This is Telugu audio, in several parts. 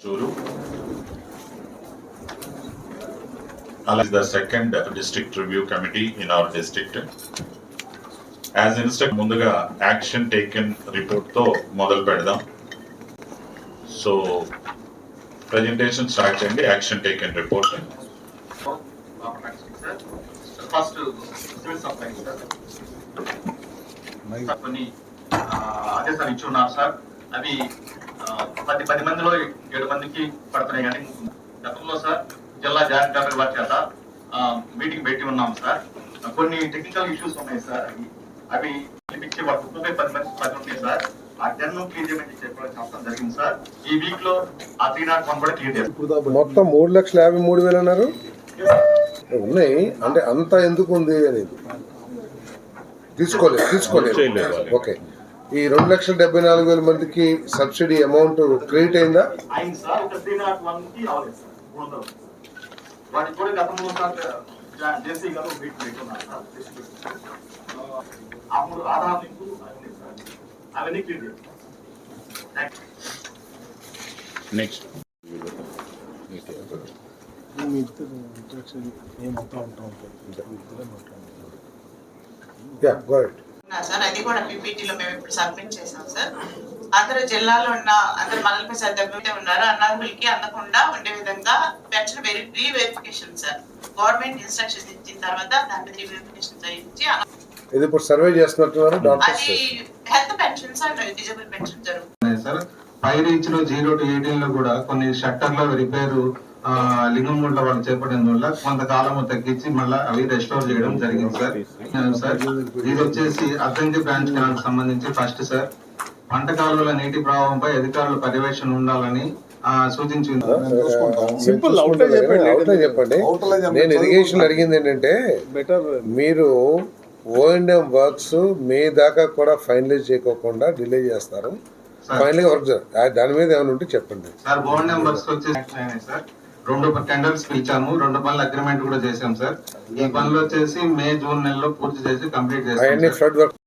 Churu. Is the second district review committee in our district. As instruct ముందుగా యాక్షన్ టేకెన్ రిపోర్ట్తో మొదలు పెడదాం. సో ప్రెజెంటేషన్ స్టార్ట్ చేయండి action taken report first civil supply sir sir కొన్ని ఆదేశాలు ఇచ్చి ఉన్నారు సార్ అవి పది పది మందిలో ఏడు మందికి పడుతున్నాయి కానీ గతంలో సార్ జిల్లా జాయింట్ కలెక్టర్ వారి చేత మీటింగ్ పెట్టి ఉన్నాం సార్. కొన్ని టెక్నికల్ ఇష్యూస్ ఉన్నాయి సార్. అవి వాళ్ళకి ముప్పై పది మంది పది ఉన్నాయి సార్ ఆ టెన్ క్లియర్ చేయమని చెప్పడం చెప్పడం జరిగింది సార్. ఈ వీక్లో ఆ త్రీ నాట్ వన్ కూడా క్లియర్ చేస్తాం మొత్తం మూడు లక్షల యాభై మూడు వేలు అన్నారు? ఉన్నాయి. అంటే అంత ఎందుకు ఉంది అనేది? తీసుకోలేదు తీసుకోలేదు. ఓకే. ఈ రెండు లక్షల డెబ్బై నాలుగు వేల మందికి సబ్సిడీ అమౌంట్ క్రెడిట్ అయిందా. నెక్స్ట్ యా గోడ్ ఉన్నా సార్ అది కూడా పీపీటీలో మేము ఇప్పుడు సబ్మిట్ చేసాం సార్. అందరూ జిల్లాలో ఉన్న అందరు మనలపై సభ్యులే ఉన్నారు. అన్నర్హులకి అందకుండా ఉండే విధంగా పెన్షన్ వెరి రీవెరిఫికేషన్ సార్. గవర్నమెంట్ ఇన్స్ట్రక్షన్స్ ఇచ్చిన తర్వాత దాని రీవెరిఫికేషన్ చేయించి ఇది ఇప్పుడు సర్వే చేస్తున్నట్టున్నారు అది health pensions and disable pension జరుగుతుంది. సార్ పై రీచ్లో జీరో టు ఎయిటీన్లో కూడా కొన్ని షట్టర్ల రిపేర్ లింగంగుంట్ల వాళ్ళు చేపట్టిన వల్ల కొంతకాలం తగ్గించి మళ్ళీ అవి రెస్టోర్ చేయడం జరిగింది సార్. సార్? ఇది వచ్చేసి అద్దంకి బ్రాంచ్ కెనాల్ సంబంధించి ఫస్ట్ సార్. పంట కాలువల నీటి ప్రవాహంపై అధికారుల పర్యవేక్షణ ఉండాలని ఆ, సూచించింది. సింపుల్ చెప్పండి. నేను ఇరిగేషన్ అడిగింది ఏంటంటే మీరు ఓఎండ్ఎం వర్క్స్ మే దాకా కూడా ఫైనలైజ్ చేయకోకుండా డిలే చేస్తారు. ఫైనల్గా వర్క్ దాని మీద ఏమైనా ఉంటే చెప్పండి. సార్ బోర్డ్ నెంబర్స్ వచ్చేసి సార్. రెండు టెండర్స్ పిలిచాము. రెండు పనులు అగ్రిమెంట్ కూడా చేశాం సార్ ఈ పనులు వచ్చేసి మే జూన్ నెలలో పూర్తి చేసి కంప్లీట్ చేస్తాం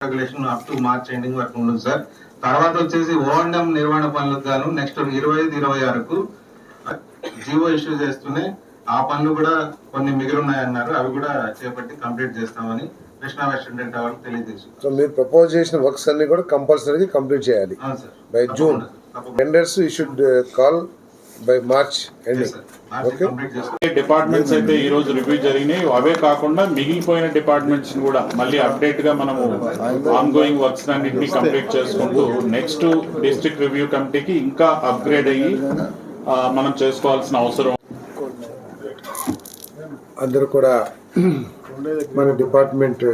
regulation up to March ending వరకు ఉంటుంది సార్ తర్వాత వచ్చేసి ఓఎండ్ఎం నిర్వహణ పనులకు గాను నెక్స్ట్ ఇరవై ఐదు ఇరవై ఆరుకు జీవో ఇష్యూ చేస్తూనే ఆ పనులు కూడా కొన్ని మిగిలి ఉన్నాయన్నారు అవి కూడా చేపట్టి కంప్లీట్ చేస్తామని కృష్ణా తెలియజేసి సో మీరు ప్రపోజ్ చేసిన వర్క్స్ అన్ని కూడా కంపల్సరీగా కంప్లీట్ చేయాలి. By June. Tenders you should call by March ending departments అయితే ఈ రోజు రివ్యూ జరిగినాయి. అవే కాకుండా మిగిలిపోయిన డిపార్ట్మెంట్స్ కూడా మళ్ళీ అప్డేట్గా మనము ఆన్ గోయింగ్ వర్క్స్ అన్నింటినీ కంప్లీట్ చేసుకుంటూ నెక్స్ట్ డిస్ట్రిక్ట్ రివ్యూ కమిటీకి ఇంకా అప్గ్రేడ్ అయ్యి మనం చేసుకోవాల్సిన అవసరం. అందరూ కూడా మన డిపార్ట్మెంట్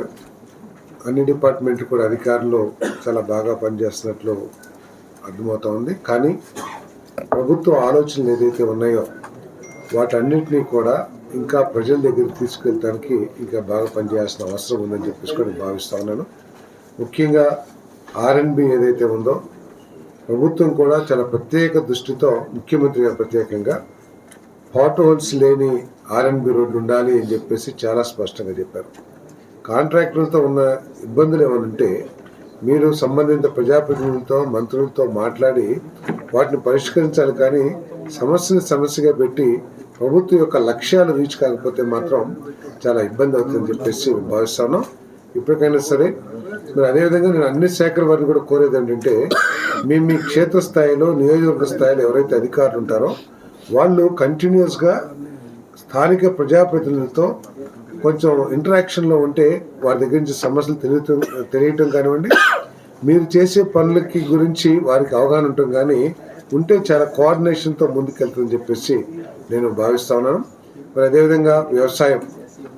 అన్ని డిపార్ట్మెంట్ కూడా అధికారులు చాలా బాగా పనిచేస్తున్నట్లు అర్థమవుతా ఉంది. కానీ ప్రభుత్వ ఆలోచనలు ఏదైతే ఉన్నాయో వాటన్నింటినీ కూడా ఇంకా ప్రజల దగ్గరికి తీసుకెళ్ళడానికి ఇంకా బాగా పనిచేయాల్సిన అవసరం ఉందని చెప్పేసి కూడా భావిస్తా ఉన్నాను. ముఖ్యంగా ఆర్ఎన్బి ఏదైతే ఉందో ప్రభుత్వం కూడా చాలా ప్రత్యేక దృష్టితో ముఖ్యమంత్రి గారు ప్రత్యేకంగా హాట్ హోల్స్ లేని ఆర్ఎన్బి రోడ్లు ఉండాలి అని చెప్పేసి చాలా స్పష్టంగా చెప్పారు. కాంట్రాక్టర్లతో ఉన్న ఇబ్బందులు ఏమైనా ఉంటే మీరు సంబంధిత ప్రజాప్రతినిధులతో మంత్రులతో మాట్లాడి వాటిని పరిష్కరించాలి కానీ సమస్యని సమస్యగా పెట్టి ప్రభుత్వం యొక్క లక్ష్యాలు రీచ్ కాకపోతే మాత్రం చాలా ఇబ్బంది అవుతుందని చెప్పేసి భావిస్తాను. ఇప్పటికైనా సరే మరి అదేవిధంగా నేను అన్ని శాఖల వారిని కూడా కోరేది ఏంటంటే మీ మీ క్షేత్రస్థాయిలో నియోజకవర్గ స్థాయిలో ఎవరైతే అధికారులు ఉంటారో వాళ్ళు కంటిన్యూస్గా స్థానిక ప్రజాప్రతినిధులతో కొంచెం ఇంటరాక్షన్లో ఉంటే వారి దగ్గర నుంచి సమస్యలు తెలియటం తెలియటం కానివ్వండి మీరు చేసే పనులకి గురించి వారికి అవగాహన ఉంటుంది కానీ ఉంటే చాలా కోఆర్డినేషన్తో ముందుకెళ్తుందని చెప్పేసి నేను భావిస్తా ఉన్నాను. మరి అదేవిధంగా వ్యవసాయం.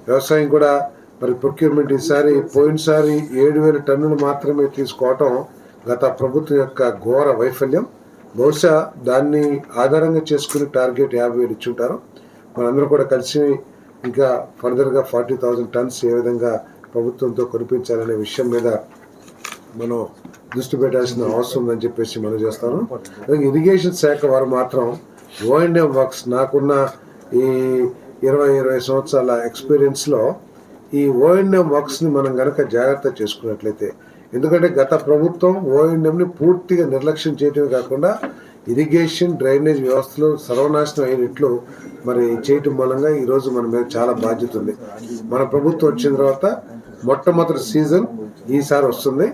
వ్యవసాయం కూడా మరి ప్రొక్యూర్మెంట్ ఈసారి పోయినసారి ఏడు వేల టన్నులు మాత్రమే తీసుకోవటం గత ప్రభుత్వం యొక్క ఘోర వైఫల్యం. బహుశా దాన్ని ఆధారంగా చేసుకుని టార్గెట్ యాభై వేలు ఇచ్చుంటారు. మనందరూ కూడా కలిసి ఇంకా ఫర్దర్గా ఫార్టీ థౌజండ్ టన్స్ ఏ విధంగా ప్రభుత్వంతో కురిపించాలనే విషయం మీద మనం దృష్టి పెట్టాల్సిన అవసరం ఉందని చెప్పేసి మనం చేస్తాను. ఇరిగేషన్ శాఖ వారు మాత్రం ఓఎండ్ఎం వర్క్స్ నాకున్న ఈ ఇరవై ఇరవై సంవత్సరాల ఎక్స్పీరియన్స్లో ఈ ఓఎండ్ఎం వర్క్స్ని మనం కనుక జాగ్రత్త చేసుకున్నట్లయితే ఎందుకంటే గత ప్రభుత్వం ఓఎండ్ఎంని పూర్తిగా నిర్లక్ష్యం చేయటమే కాకుండా ఇరిగేషన్ డ్రైనేజ్ వ్యవస్థలు సర్వనాశనం అయినట్లు మరి చేయటం మూలంగా ఈరోజు మన మీద చాలా బాధ్యత ఉంది. మన ప్రభుత్వం వచ్చిన తర్వాత మొట్టమొదటి సీజన్ ఈసారి వస్తుంది.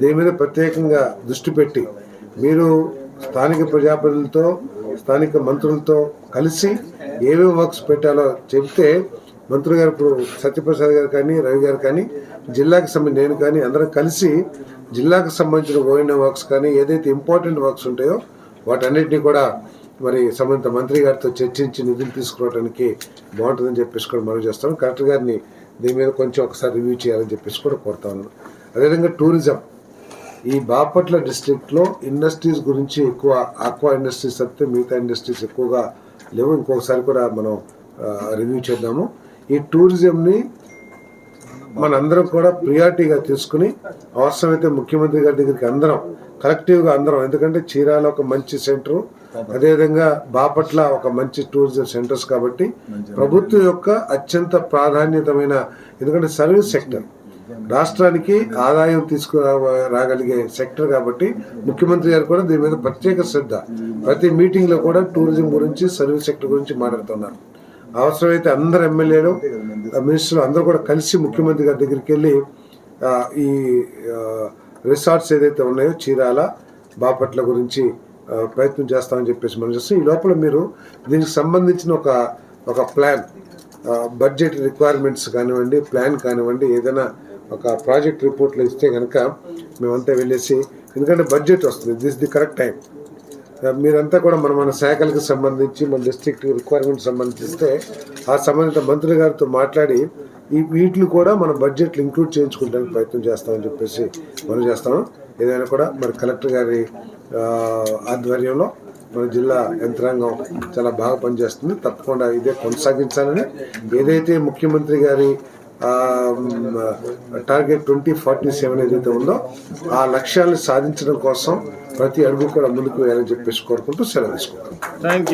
దీని మీద ప్రత్యేకంగా దృష్టి పెట్టి మీరు స్థానిక ప్రజాప్రతినిధులతో స్థానిక మంత్రులతో కలిసి ఏమేమి వర్క్స్ పెట్టాలో చెప్తే మంత్రి గారు ఇప్పుడు సత్యప్రసాద్ గారు కానీ రవి గారు కానీ జిల్లాకి సంబంధించి నేను కానీ అందరం కలిసి జిల్లాకు సంబంధించిన ఓఎన్ఎం వర్క్స్ కానీ ఏదైతే ఇంపార్టెంట్ వర్క్స్ ఉంటాయో వాటన్నిటినీ కూడా మరి సంబంధిత మంత్రి గారితో చర్చించి నిధులు తీసుకురావడానికి బాగుంటుందని చెప్పేసి కూడా మనం చేస్తాం. కలెక్టర్ గారిని దీని మీద కొంచెం ఒకసారి రివ్యూ చేయాలని చెప్పేసి కూడా కోరుతా ఉన్నాను. అదేవిధంగా టూరిజం. ఈ బాపట్ల డిస్ట్రిక్ట్లో ఇండస్ట్రీస్ గురించి ఎక్కువ ఆక్వా ఇండస్ట్రీస్ తప్పితే మిగతా ఇండస్ట్రీస్ ఎక్కువగా లేవు. ఇంకొకసారి కూడా మనం రివ్యూ చేద్దాము. ఈ టూరిజంని మనందరం కూడా ప్రియారిటీగా తీసుకుని అవసరమైతే ముఖ్యమంత్రి గారి దగ్గరికి అందరం కలెక్టివ్గా అందరం. ఎందుకంటే చీరాల ఒక మంచి సెంటర్ అదేవిధంగా బాపట్ల ఒక మంచి టూరిజం సెంటర్స్ కాబట్టి ప్రభుత్వం యొక్క అత్యంత ప్రాధాన్యతమైన ఎందుకంటే సర్వీస్ సెక్టర్. రాష్ట్రానికి ఆదాయం తీసుకురా రాగలిగే సెక్టర్ కాబట్టి ముఖ్యమంత్రి గారు కూడా దీని మీద ప్రత్యేక శ్రద్ధ. ప్రతి మీటింగ్లో కూడా టూరిజం గురించి సర్వీస్ సెక్టర్ గురించి మాట్లాడుతున్నారు. అవసరమైతే అందరు ఎమ్మెల్యేలు మినిస్టర్లు అందరూ కూడా కలిసి ముఖ్యమంత్రి గారి దగ్గరికి వెళ్ళి ఈ రిసార్ట్స్ ఏదైతే ఉన్నాయో చీరాల బాపట్ల గురించి ప్రయత్నం చేస్తామని చెప్పేసి మనం చేస్తాం. ఈ లోపల మీరు దీనికి సంబంధించిన ఒక ఒక ప్లాన్ బడ్జెట్ రిక్వైర్మెంట్స్ కానివ్వండి ప్లాన్ కానివ్వండి ఏదైనా ఒక ప్రాజెక్ట్ రిపోర్ట్లు ఇస్తే కనుక మేమంతా వెళ్ళేసి ఎందుకంటే బడ్జెట్ వస్తుంది. దిస్ ది కరెక్ట్ టైం మీరంతా కూడా మన మన శాఖలకు సంబంధించి మన డిస్ట్రిక్ట్ రిక్వైర్మెంట్ సంబంధిస్తే ఆ సంబంధిత మంత్రి గారితో మాట్లాడి ఈ వీటిని కూడా మన బడ్జెట్లు ఇంక్లూడ్ చేయించుకోవడానికి ప్రయత్నం చేస్తామని చెప్పేసి మనం చేస్తాము. ఏదైనా కూడా మరి కలెక్టర్ గారి ఆధ్వర్యంలో మన జిల్లా యంత్రాంగం చాలా బాగా పనిచేస్తుంది. తప్పకుండా ఇదే కొనసాగించాలని ఏదైతే ముఖ్యమంత్రి గారి టార్గెట్ ట్వంటీ ఫార్టీ సెవెన్ ఏదైతే ఉందో ఆ లక్ష్యాలను సాధించడం కోసం ప్రతి అడుగు కూడా ముందుకు వేయాలని చెప్పేసి కోరుకుంటూ సెలవు తీసుకుంటాం